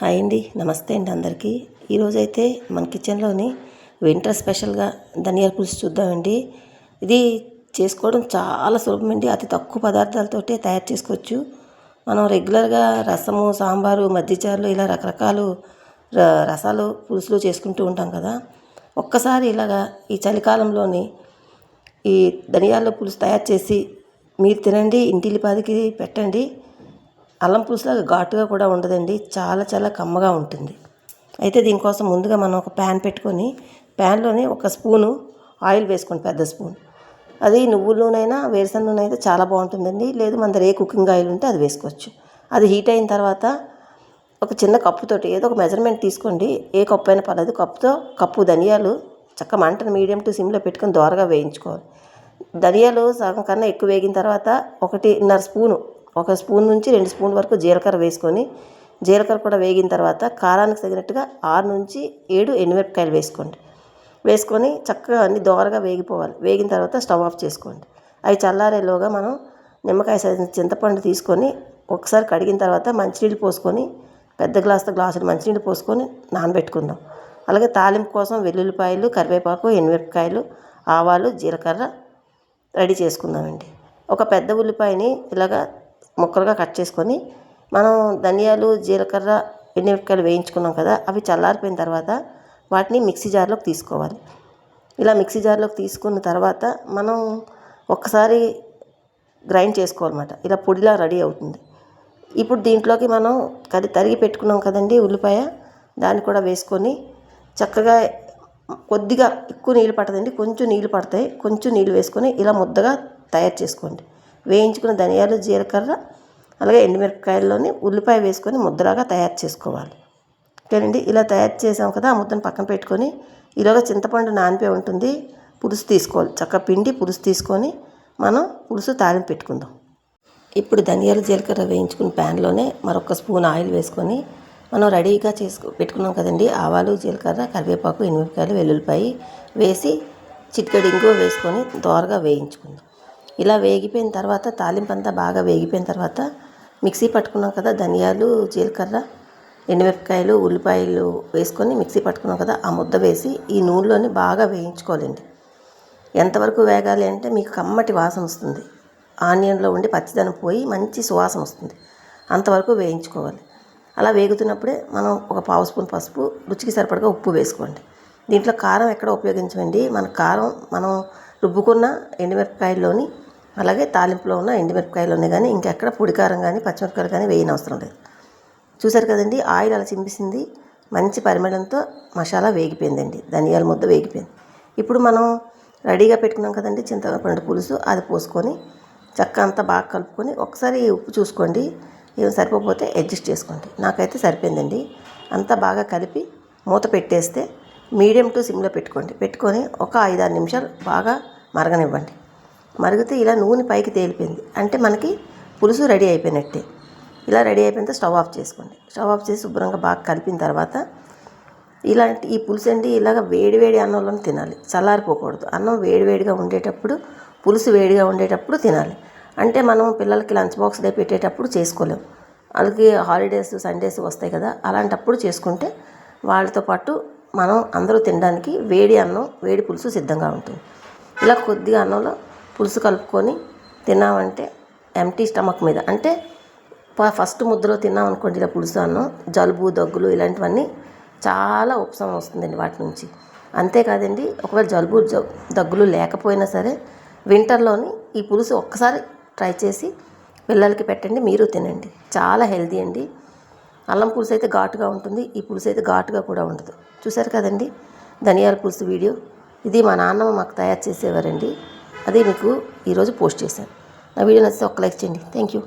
Hi అండి. నమస్తే అండి అందరికీ. ఈరోజైతే మన కిచెన్లోని వింటర్ స్పెషల్గా ధనియాల పులుసు చూద్దామండి. ఇది చేసుకోవడం చాలా సులభం అండి. అతి తక్కువ పదార్థాలతోటే తయారు చేసుకోవచ్చు. మనం రెగ్యులర్గా రసము సాంబారు మధ్యచారులు ఇలా రకరకాలు రసాలు పులుసులు చేసుకుంటూ ఉంటాం కదా. ఒక్కసారి ఇలాగా ఈ చలికాలంలోని ఈ ధనియాల పులుసు తయారు చేసి మీరు తినండి. ఇంటిల్లిపాదికి పెట్టండి. అల్లం పులుసులాగా ఘాటుగా కూడా ఉండదండి. చాలా చాలా కమ్మగా ఉంటుంది. అయితే దీనికోసం ముందుగా మనం ఒక ప్యాన్ పెట్టుకొని ప్యాన్లోనే ఒక స్పూను ఆయిల్ వేసుకోండి పెద్ద స్పూన్. అది నువ్వుల నూనె అయినా నూనె అయితే చాలా బాగుంటుందండి. లేదు మన దగ్గర ఏ కుకింగ్ ఆయిల్ ఉంటే అది వేసుకోవచ్చు. అది హీట్ అయిన తర్వాత ఒక చిన్న కప్పుతోటి ఏదో ఒక మెజర్మెంట్ తీసుకోండి. ఏ కప్పు అయినా పర్లేదు. కప్పుతో కప్పు ధనియాలు చక్క మంటను మీడియం టు సిమ్లో పెట్టుకొని దోరగా వేయించుకోవాలి. ధనియాలు సగం కన్నా ఎక్కువ వేగిన తర్వాత ఒకటిన్నర స్పూను ఒక స్పూన్ నుంచి రెండు స్పూన్ వరకు జీలకర్ర వేసుకొని జీలకర్ర కూడా వేగిన తర్వాత కారానికి తగినట్టుగా ఆరు నుంచి ఏడు ఎనిమిరపకాయలు వేసుకోండి. వేసుకొని చక్కగా అన్ని దోరగా వేగిపోవాలి. వేగిన తర్వాత స్టవ్ ఆఫ్ చేసుకోండి. అవి చల్లారేలోగా మనం నిమ్మకాయ సైజు చింతపండు తీసుకొని ఒకసారి కడిగిన తర్వాత మంచినీళ్ళు పోసుకొని పెద్ద గ్లాసుతో గ్లాసులు మంచినీళ్ళు పోసుకొని నానబెట్టుకుందాం. అలాగే తాలింపు కోసం వెల్లుల్లిపాయలు కరివేపాకు ఎనిమిరపకాయలు ఆవాలు జీలకర్ర రెడీ చేసుకుందామండి. ఒక పెద్ద ఉల్లిపాయని ఇలాగా ముక్కలుగా కట్ చేసుకొని మనం ధనియాలు జీలకర్ర ఎండుమిరపకాయలు వేయించుకున్నాం కదా అవి చల్లారిపోయిన తర్వాత వాటిని మిక్సీ జార్లోకి తీసుకోవాలి. ఇలా మిక్సీ జార్లోకి తీసుకున్న తర్వాత మనం ఒక్కసారి గ్రైండ్ చేసుకోవాలన్నమాట. ఇలా పొడిలా రెడీ అవుతుంది. ఇప్పుడు దీంట్లోకి మనం కది తరిగి పెట్టుకున్నాం కదండి ఉల్లిపాయ దాన్ని కూడా వేసుకొని చక్కగా కొద్దిగా ఎక్కువ నీళ్ళు పడదండి కొంచెం నీళ్ళు పడతాయి కొంచెం నీళ్ళు వేసుకొని ఇలా ముద్దగా తయారు చేసుకోండి. వేయించుకున్న ధనియాలు జీలకర్ర అలాగే ఎండుమిరపకాయల్లోని ఉల్లిపాయ వేసుకొని ముద్దలాగా తయారు చేసుకోవాలి. ఓకేనండి? ఇలా తయారు చేసాం కదా ఆ ముద్దను పక్కన పెట్టుకొని ఈలోగా చింతపండు నానిపోయి ఉంటుంది. పులుసు తీసుకోవాలి. చక్క పిండి పులుసు తీసుకొని మనం పులుసు తాలింపు పెట్టుకుందాం. ఇప్పుడు ధనియాలు జీలకర్ర వేయించుకున్న ప్యాన్లోనే మరొక స్పూన్ ఆయిల్ వేసుకొని మనం రెడీగా చేసుకో పెట్టుకున్నాం కదండి. ఆవాలు జీలకర్ర కరివేపాకు ఎనిమిరపకాయలు వెల్లుల్లిపాయి వేసి చిటికెడు ఇంగువ వేసుకొని దోరగా వేయించుకుందాం. ఇలా వేగిపోయిన తర్వాత తాలింపు అంతా బాగా వేగిపోయిన తర్వాత మిక్సీ పట్టుకున్నాం కదా ధనియాలు జీలకర్ర ఎండుమిరపకాయలు ఉల్లిపాయలు వేసుకొని మిక్సీ పట్టుకున్నాం కదా ఆ ముద్ద వేసి ఈ నూనెలోని బాగా వేయించుకోవాలండి. ఎంతవరకు వేగాలి అంటే మీకు కమ్మటి వాసన వస్తుంది. ఆనియన్లో ఉండి పచ్చిదనం పోయి మంచి సువాసన వస్తుంది. అంతవరకు వేయించుకోవాలి. అలా వేగుతున్నప్పుడే మనం ఒక పావు స్పూన్ పసుపు రుచికి సరిపడగా ఉప్పు వేసుకోండి. దీంట్లో కారం ఎక్కడ ఉపయోగించమండి? మన కారం మనం రుబ్బుకున్న ఎండుమిరపకాయల్లోని అలాగే తాలింపులో ఉన్న ఎండుమిరపకాయలోనే కానీ ఇంకెక్కడ పొడికారం కానీ పచ్చిమిరపకాయలు కానీ వేయని అవసరం లేదు. చూసారు కదండి ఆయిల్ అలా చింపిసింది. మంచి పరిమళంతో మసాలా వేగిపోయిందండి. ధనియాల ముద్ద వేగిపోయింది. ఇప్పుడు మనం రెడీగా పెట్టుకున్నాం కదండి చింతపండు పులుసు. అది పోసుకొని చక్క అంతా బాగా కలుపుకొని ఒకసారి ఉప్పు చూసుకోండి. ఏం సరిపోతే అడ్జస్ట్ చేసుకోండి. నాకైతే సరిపోయిందండి. అంతా బాగా కలిపి మూత పెట్టేస్తే మీడియం టు సిమ్లో పెట్టుకోండి. పెట్టుకొని ఒక ఐదారు నిమిషాలు బాగా మరగనివ్వండి. మరిగితే ఇలా నూనె పైకి తేలిపోయింది. అంటే మనకి పులుసు రెడీ అయిపోయినట్టే. ఇలా రెడీ అయిపోయిన స్టవ్ ఆఫ్ చేసుకోండి. స్టవ్ ఆఫ్ చేసి శుభ్రంగా బాగా కలిపిన తర్వాత ఇలాంటి ఈ పులుసు అండి ఇలాగ వేడివేడి అన్నంలో తినాలి. చల్లారిపోకూడదు. అన్నం వేడివేడిగా ఉండేటప్పుడు పులుసు వేడిగా ఉండేటప్పుడు తినాలి. అంటే మనం పిల్లలకి లంచ్ బాక్స్ డే పెట్టేటప్పుడు చేసుకోలేం. వాళ్ళకి హాలిడేస్ సండేస్ వస్తాయి కదా అలాంటప్పుడు చేసుకుంటే వాళ్ళతో పాటు మనం అందరూ తినడానికి వేడి అన్నం వేడి పులుసు సిద్ధంగా ఉంటుంది. ఇలా కొద్దిగా అన్నంలో పులుసు కలుపుకొని తిన్నామంటే ఎంటీ స్టమక్ మీద. అంటే ఫస్ట్ ముద్దలో తిన్నాం అనుకోండి ఇలా పులుసు అన్నం జలుబు దగ్గులు ఇలాంటివన్నీ చాలా ఉపశమనం వస్తుందండి వాటి నుంచి. అంతేకాదండి ఒకవేళ జలుబు దగ్గులు లేకపోయినా సరే వింటర్లోని ఈ పులుసు ఒక్కసారి ట్రై చేసి పిల్లలకి పెట్టండి మీరు తినండి. చాలా హెల్దీ అండి. అల్లం పులుసు అయితే ఘాటుగా ఉంటుంది ఈ పులుసు అయితే ఘాటుగా కూడా ఉండదు. చూసారు కదండి ధనియాల పులుసు వీడియో? ఇది మా నాన్నమ్మ మాకు తయారు చేసేవారండి. అదే మీకు ఈరోజు పోస్ట్ చేశాను. నా వీడియో నచ్చితే ఒక లైక్ చేయండి. Thank you